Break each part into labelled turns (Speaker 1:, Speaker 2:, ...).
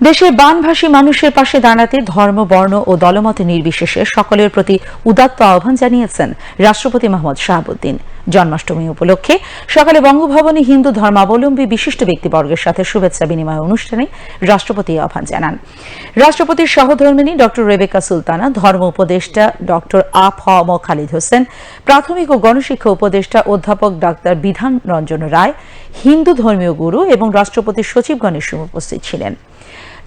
Speaker 1: দেশের বানভাসী মানুষের পাশে দাঁড়াতে ধর্ম, বর্ণ ও দলমত নির্বিশেষে সকলের প্রতি উদাত্ত আহ্বান জানিয়েছেন রাষ্ট্রপতি মোহাম্মদ শাহাবুদ্দিন। জন্মাষ্টমী উপলক্ষে। সকালে বঙ্গভবনে হিন্দু ধর্মাবলম্বী বিশিষ্ট ব্যক্তিবর্গের সাথে শুভেচ্ছা বিনিময় অনুষ্ঠানে রাষ্ট্রপতি আহ্বান জানান। রাষ্ট্রপতির সহধর্মিনী ড রেবেকা সুলতানা, ধর্ম উপদেষ্টা ড আফ ম খালিদ হোসেন, প্রাথমিক ও গণশিক্ষা উপদেষ্টা অধ্যাপক ডাক্তার বিধান রঞ্জন রায়, হিন্দু ধর্মীয় গুরু এবং রাষ্ট্রপতির সচিবগণের সময় উপস্থিত ছিলেন।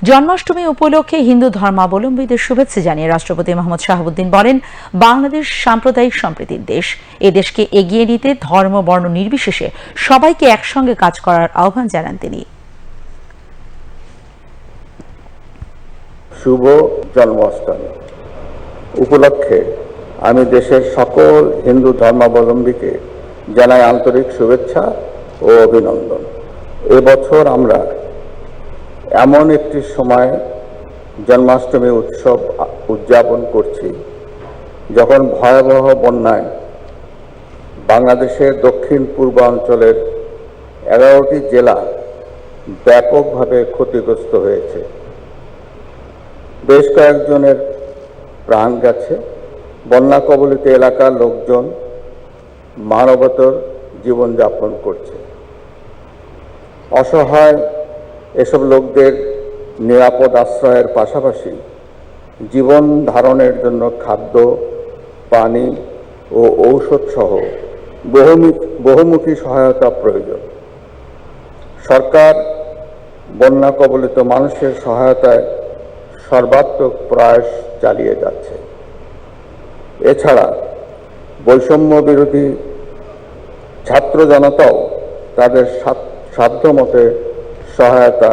Speaker 1: জন্মাষ্টমী উপলক্ষে হিন্দু ধর্মাবলম্বীদের শুভেচ্ছা জানিয়ে রাষ্ট্রপতি মোহাম্মদ শাহাবুদ্দিন বলেন, বাংলাদেশ সাম্প্রদায়িক সম্প্রীতির দেশ। এ দেশকে এগিয়ে নিতে ধর্ম, বর্ণ নির্বিশেষে সবাইকে একসঙ্গে কাজ করার আহ্বান জানান তিনি।
Speaker 2: শুভ জন্মাষ্টমী। উপলক্ষে আমি দেশের সকল হিন্দু ধর্মাবলম্বীকে জানাই আন্তরিক শুভেচ্ছা ও অভিনন্দন। এবছর আমরা এমন একটি সময় জন্মাষ্টমী উৎসব উদযাপন করছি, যখন ভয়াবহ বন্যায় বাংলাদেশের দক্ষিণ পূর্বাঞ্চলের এগারোটি জেলা ব্যাপকভাবে ক্ষতিগ্রস্ত হয়েছে। বেশ কয়েকজনের প্রাণ গেছে। বন্যা কবলিত এলাকার লোকজন মানবতর জীবনযাপন করছে। অসহায় এসব লোকদের নিরাপদ আশ্রয়ের পাশাপাশি জীবন ধারণের জন্য খাদ্য, পানি ও ঔষধ সহ বহুমুখী বহুমুখী সহায়তা প্রয়োজন। সরকার বন্যা কবলিত মানুষের সহায়তায় সর্বাত্মক প্রয়াস চালিয়ে যাচ্ছে। এছাড়া বৈষম্য বিরোধী ছাত্র জনতাও তাদের সাধ্য- সাধ্যমতে সহায়তা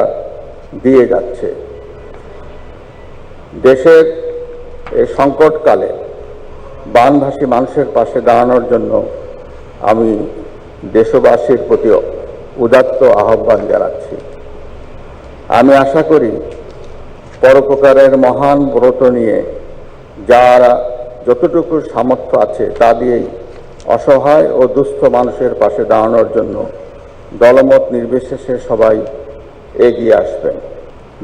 Speaker 2: দিয়ে যাচ্ছে। দেশের এই সংকটকালে বানভাসী মানুষের পাশে দাঁড়ানোর জন্য আমি দেশবাসীর প্রতি উদাত্ত আহ্বান জানাচ্ছি। আমি আশা করি পরোপকারের মহান ব্রত নিয়ে যারা যতটুকু সামর্থ্য আছে তা দিয়েই অসহায় ও দুস্থ মানুষের পাশে দাঁড়ানোর জন্য দলমত নির্বিশেষে সবাই এগিয়ে আসবেন।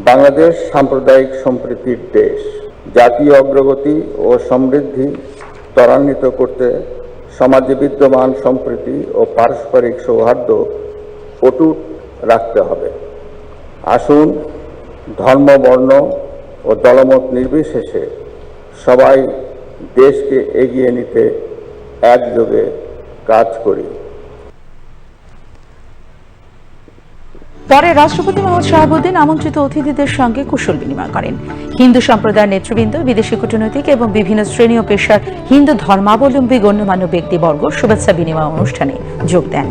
Speaker 2: বাংলাদেশ সাম্প্রদায়িক সম্প্রীতির দেশ। জাতীয় অগ্রগতি ও সমৃদ্ধি ত্বরান্বিত করতে সমাজে বিদ্যমান সম্প্রীতি ও পারস্পরিক সৌহার্দ্য অটুট রাখতে হবে। আসুন ধর্ম, বর্ণ ও দলমত নির্বিশেষে সবাই দেশকে এগিয়ে নিতে একযোগে কাজ করি।
Speaker 1: পরে রাষ্ট্রপতি মোহাম্মদ শাহাবুদ্দিন আমন্ত্রিত অতিথিদের সঙ্গে কুশল বিনিময় করেন। হিন্দু সম্প্রদায়ের নেতৃবৃন্দ, বিদেশি কূটনৈতিক এবং বিভিন্ন শ্রেণি ও পেশার হিন্দু ধর্মাবলম্বী গণ্যমান্য ব্যক্তিবর্গ শুভেচ্ছা বিনিময় অনুষ্ঠানে যোগ দেন।